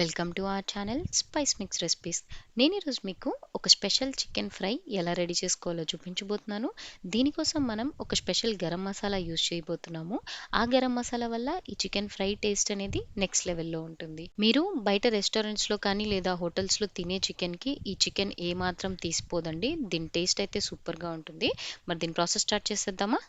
Welcome to our channel spice mix recipes నేను ఈరోజు మీకు ఒక స్పెషల్ చికెన్ ఫ్రై ఎలా రెడీ చేసుకోవాలో చూపించబోతున్నాను. దీనికోసం మనం ఒక స్పెషల్ గరం మసాలా యూజ్ చేయబోతున్నాము. ఆ గరం మసాలా వల్ల ఈ చికెన్ ఫ్రై టేస్ట్ అనేది నెక్స్ట్ లెవెల్లో ఉంటుంది. మీరు బయట రెస్టారెంట్స్లో కానీ లేదా హోటల్స్లో తినే చికెన్కి ఈ చికెన్ ఏమాత్రం తీసిపోదండి. దీని టేస్ట్ అయితే సూపర్గా ఉంటుంది. మరి దీని ప్రాసెస్ స్టార్ట్ చేసేద్దామా?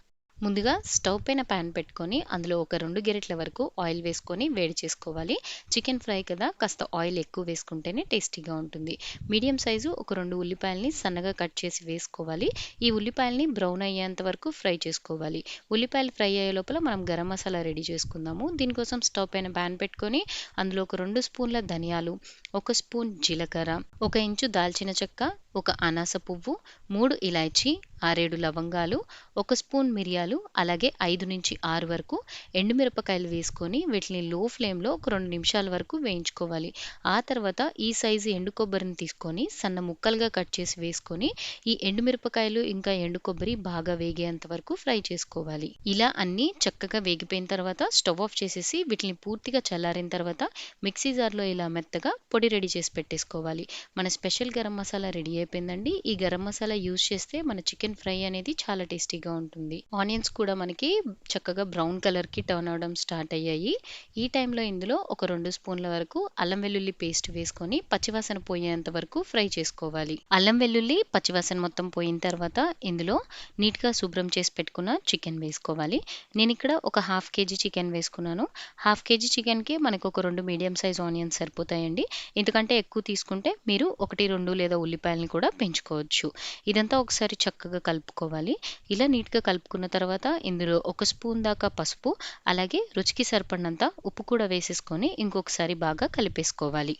ముందుగా స్టవ్ పైన ప్యాన్ పెట్టుకొని అందులో ఒక రెండు గెరెట్ల వరకు ఆయిల్ వేసుకొని వేడి చేసుకోవాలి. చికెన్ ఫ్రై కదా కాస్త ఆయిల్ ఎక్కువ వేసుకుంటేనే టేస్టీగా ఉంటుంది. మీడియం సైజు ఒక రెండు ఉల్లిపాయలని సన్నగా కట్ చేసి వేసుకోవాలి. ఈ ఉల్లిపాయలని బ్రౌన్ అయ్యేంత వరకు ఫ్రై చేసుకోవాలి. ఉల్లిపాయలు ఫ్రై అయ్యే లోపల మనం గరం మసాలా రెడీ చేసుకుందాము. దీనికోసం స్టవ్ పైన ప్యాన్ పెట్టుకొని అందులో ఒక రెండు స్పూన్ల ధనియాలు ఒక స్పూన్ జీలకర్ర ఒక ఇంచు దాల్చిన చెక్క ఒక అనాస పువ్వు మూడు ఇలాచి ఆరేడు లవంగాలు ఒక స్పూన్ మిరియాలు అలాగే ఐదు నుంచి ఆరు వరకు ఎండుమిరపకాయలు వేసుకొని వీటిని లో ఫ్లేమ్లో ఒక రెండు నిమిషాల వరకు వేయించుకోవాలి. ఆ తర్వాత ఈ సైజు ఎండు కొబ్బరిని తీసుకొని సన్న ముక్కలుగా కట్ చేసి వేసుకొని ఈ ఎండుమిరపకాయలు ఇంకా ఎండు కొబ్బరి బాగా వేగేంత వరకు ఫ్రై చేసుకోవాలి. ఇలా అన్నీ చక్కగా వేగిపోయిన తర్వాత స్టవ్ ఆఫ్ చేసేసి వీటిని పూర్తిగా చల్లారిన తర్వాత మిక్సీ జార్లో ఇలా మెత్తగా పొడి రెడీ చేసి పెట్టేసుకోవాలి. మన స్పెషల్ గరం మసాలా రెడీ అయిపోయిందండి. ఈ గరం మసాలా యూజ్ చేస్తే మన చికెన్ ఫ్రై అనేది చాలా టేస్టీగా ఉంటుంది. ఆనియన్స్ కూడా మనకి చక్కగా బ్రౌన్ కలర్కి టర్న్ అవడం స్టార్ట్ అయ్యాయి. ఈ టైంలో ఇందులో ఒక రెండు స్పూన్ల వరకు అల్లం వెల్లుల్లి పేస్ట్ వేసుకొని పచ్చివాసన పోయేంత వరకు ఫ్రై చేసుకోవాలి. అల్లం వెల్లుల్లి పచ్చివాసన మొత్తం పోయిన తర్వాత ఇందులో నీట్గా శుభ్రం చేసి పెట్టుకున్న చికెన్ వేసుకోవాలి. నేను ఇక్కడ ఒక హాఫ్ కేజీ చికెన్ వేసుకున్నాను. హాఫ్ కేజీ చికెన్కి మనకు ఒక రెండు మీడియం సైజ్ ఆనియన్స్ సరిపోతాయండి. ఎందుకంటే ఎక్కువ తీసుకుంటే మీరు ఒకటి రెండు లేదా ఉల్లిపాయలను కూడా పెంచుకోవచ్చు. ఇదంతా ఒకసారి చక్కగా కలుపుకోవాలి. ఇలా నీట్గా కలుపుకున్న తర్వాత ఇందులో ఒక స్పూన్ దాకా పసుపు అలాగే రుచికి సరిపడినంత ఉప్పు కూడా వేసేసుకొని ఇంకొకసారి బాగా కలిపేసుకోవాలి.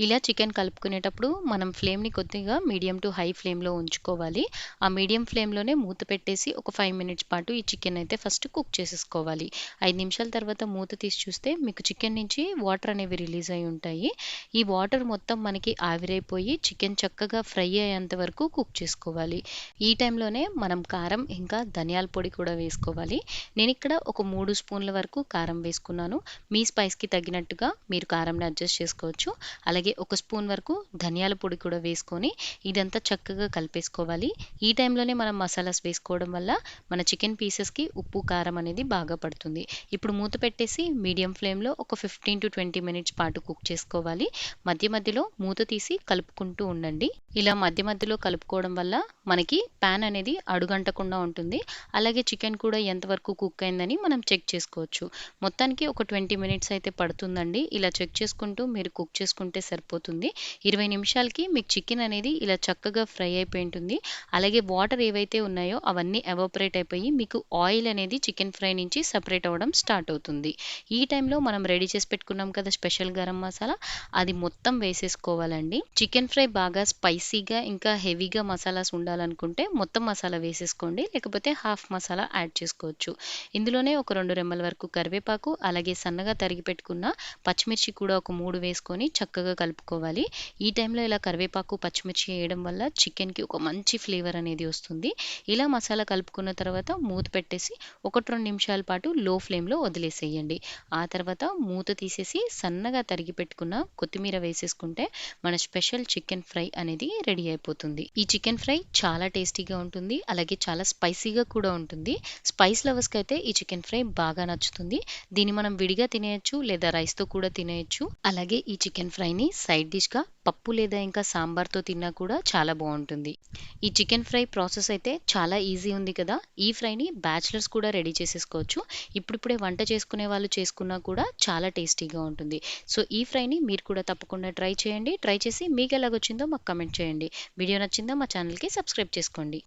ఇలా చికెన్ కలుపుకునేటప్పుడు మనం ఫ్లేమ్ని కొద్దిగా మీడియం టు హై ఫ్లేమ్లో ఉంచుకోవాలి. ఆ మీడియం ఫ్లేమ్లోనే మూత పెట్టేసి ఒక ఫైవ్ మినిట్స్ పాటు ఈ చికెన్ అయితే ఫస్ట్ కుక్ చేసేసుకోవాలి. ఐదు నిమిషాల తర్వాత మూత తీసి చూస్తే మీకు చికెన్ నుంచి వాటర్ అనేవి రిలీజ్ అయి ఉంటాయి. ఈ వాటర్ మొత్తం మనకి ఆవిరైపోయి చికెన్ చక్కగా ఫ్రై అయ్యేంత వరకు కుక్ చేసుకోవాలి. ఈ టైంలోనే మనం కారం ఇంకా ధనియాల పొడి కూడా వేసుకోవాలి. నేను ఇక్కడ ఒక మూడు స్పూన్ల వరకు కారం వేసుకున్నాను. మీ స్పైస్కి తగినట్టుగా మీరు కారంని అడ్జస్ట్ చేసుకోవచ్చు. అలాగే ఒక స్పూన్ వరకు ధనియాల పొడి కూడా వేసుకొని ఇదంతా చక్కగా కలిపేసుకోవాలి. ఈ టైంలోనే మనం మసాలాస్ వేసుకోవడం వల్ల మన చికెన్ పీసెస్కి ఉప్పు కారం అనేది బాగా పడుతుంది. ఇప్పుడు మూత పెట్టేసి మీడియం ఫ్లేమ్లో ఒక ఫిఫ్టీన్ టు ట్వంటీ మినిట్స్ పాటు కుక్ చేసుకోవాలి. మధ్య మధ్యలో మూత తీసి కలుపుకుంటూ ఉండండి. ఇలా మధ్య మధ్యలో కలుపుకోవడం వల్ల మనకి ప్యాన్ అనేది అడుగంటకుండా ఉంటుంది. అలాగే చికెన్ కూడా ఎంతవరకు కుక్ అయిందని మనం చెక్ చేసుకోవచ్చు. మొత్తానికి ఒక ట్వంటీ మినిట్స్ అయితే పడుతుందండి. ఇలా చెక్ చేసుకుంటూ మీరు కుక్ చేసుకుంటూ సరిపోతుంది. ఇరవై నిమిషాలకి మీకు చికెన్ అనేది ఇలా చక్కగా ఫ్రై అయిపోయి ఉంటుంది. అలాగే వాటర్ ఏవైతే ఉన్నాయో అవన్నీ ఎవాపరేట్ అయిపోయి మీకు ఆయిల్ అనేది చికెన్ ఫ్రై నుంచి సపరేట్ అవ్వడం స్టార్ట్ అవుతుంది. ఈ టైంలో మనం రెడీ చేసి పెట్టుకున్నాం కదా స్పెషల్ గరం మసాలా అది మొత్తం వేసేసుకోవాలండి. చికెన్ ఫ్రై బాగా స్పైసీగా ఇంకా హెవీగా మసాలాస్ ఉండాలనుకుంటే మొత్తం మసాలా వేసేసుకోండి. లేకపోతే హాఫ్ మసాలా యాడ్ చేసుకోవచ్చు. ఇందులోనే ఒక రెండు రెమ్మల వరకు కరివేపాకు అలాగే సన్నగా తరిగి పెట్టుకున్న పచ్చిమిర్చి కూడా ఒక మూడు వేసుకొని చక్కగా చక్కగా కలుపుకోవాలి. ఈ టైంలో ఇలా కరివేపాకు పచ్చిమిర్చి వేయడం వల్ల చికెన్కి ఒక మంచి ఫ్లేవర్ అనేది వస్తుంది. ఇలా మసాలా కలుపుకున్న తర్వాత మూత పెట్టేసి ఒకటి రెండు నిమిషాల పాటు లో ఫ్లేమ్లో వదిలేసేయండి. ఆ తర్వాత మూత తీసేసి సన్నగా తరిగి పెట్టుకున్న కొత్తిమీర వేసేసుకుంటే మన స్పెషల్ చికెన్ ఫ్రై అనేది రెడీ అయిపోతుంది. ఈ చికెన్ ఫ్రై చాలా టేస్టీగా ఉంటుంది. అలాగే చాలా స్పైసీగా కూడా ఉంటుంది. స్పైస్ లవర్స్కి అయితే ఈ చికెన్ ఫ్రై బాగా నచ్చుతుంది. దీన్ని మనం విడిగా తినేయచ్చు లేదా రైస్తో కూడా తినేయచ్చు. అలాగే ఈ చికెన్ ఫ్రై ఫ్రైని సైడ్ డిష్గా పప్పు లేదా ఇంకా సాంబార్తో తిన్నా కూడా చాలా బాగుంటుంది. ఈ చికెన్ ఫ్రై ప్రాసెస్ అయితే చాలా ఈజీ ఉంది కదా. ఈ ఫ్రైని బ్యాచిలర్స్ కూడా రెడీ చేసేసుకోవచ్చు. ఇప్పుడిప్పుడే వంట చేసుకునే వాళ్ళు చేసుకున్నా కూడా చాలా టేస్టీగా ఉంటుంది. సో ఈ ఫ్రైని మీరు కూడా తప్పకుండా ట్రై చేయండి. ట్రై చేసి మీకు ఎలాగొచ్చిందో మాకు కమెంట్ చేయండి. వీడియో నచ్చిందో మా ఛానల్కి సబ్స్క్రైబ్ చేసుకోండి.